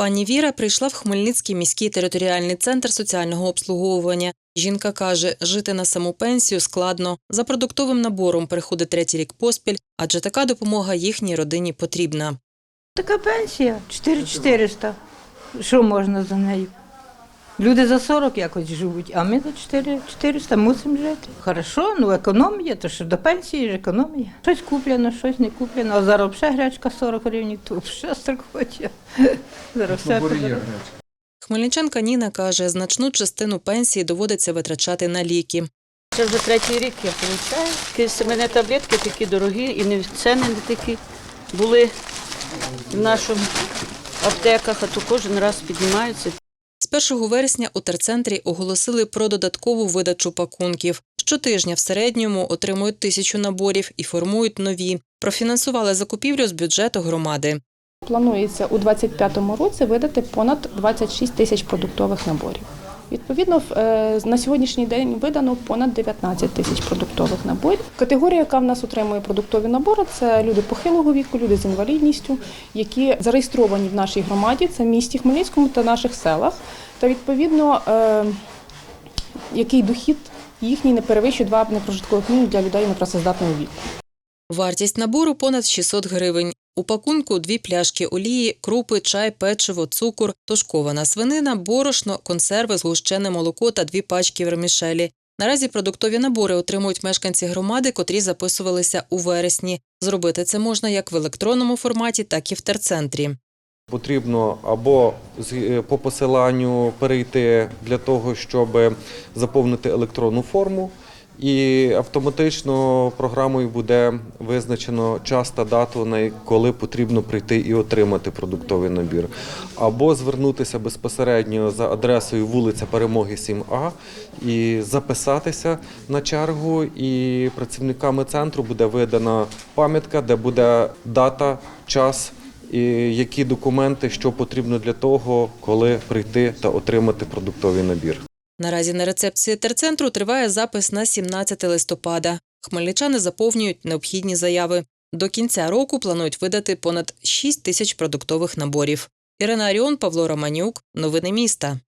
Пані Віра прийшла в Хмельницький міський територіальний центр соціального обслуговування. Жінка каже, жити на саму пенсію складно. За продуктовим набором приходить третій рік поспіль, адже така допомога їхній родині потрібна. Така пенсія 4400. Що можна за нею? Люди за 40 якось живуть, а ми за 4400 мусимо жити. Хорошо, ну економія, то що до пенсії ж економія. Щось куплено, щось не куплено. А зараз взагалі гречка 40 гривень, то що так хоче. Зараз все подорожчало. Хмельничанка Ніна каже, значну частину пенсії доводиться витрачати на ліки. Це вже третій рік я получаю. Якісь мене таблетки такі дорогі і не ціни не такі були в нашому аптеках, а то кожен раз піднімаються. З 1 вересня у терцентрі оголосили про додаткову видачу пакунків. Щотижня в середньому отримують тисячу наборів і формують нові. Профінансували закупівлю з бюджету громади. Планується у 2025 році видати понад 26 тисяч продуктових наборів. Відповідно, е, на сьогоднішній день видано понад 19 тисяч продуктових наборів. Категорія, яка в нас отримує продуктові набори, це люди похилого віку, люди з інвалідністю, які зареєстровані в нашій громаді, це в місті Хмельницькому та наших селах. Та відповідно, е, який дохід їхній не перевищує два непрожиткових мінімум для людей непрацездатного віку. Вартість набору понад 600 гривень. У пакунку дві пляшки олії, крупи, чай, печиво, цукор, тушкована свинина, борошно, консерви, згущене молоко та дві пачки вермішелі. Наразі продуктові набори отримують мешканці громади, котрі записувалися у вересні. Зробити це можна як в електронному форматі, так і в терцентрі. Потрібно або е, по посиланню перейти для того, щоб заповнити електронну форму, і автоматично програмою буде визначено час та дату, на коли потрібно прийти і отримати продуктовий набір, або звернутися безпосередньо за адресою вулиця Перемоги 7А і записатися на чергу. І працівниками центру буде видана пам'ятка, де буде дата, час і які документи, що потрібно для того, коли прийти та отримати продуктовий набір. Наразі на рецепції терцентру триває запис на 17 листопада. Хмельничани заповнюють необхідні заяви. До кінця року планують видати понад 6 тисяч продуктових наборів. Ірина Аріон, Павло Романюк. Новини міста.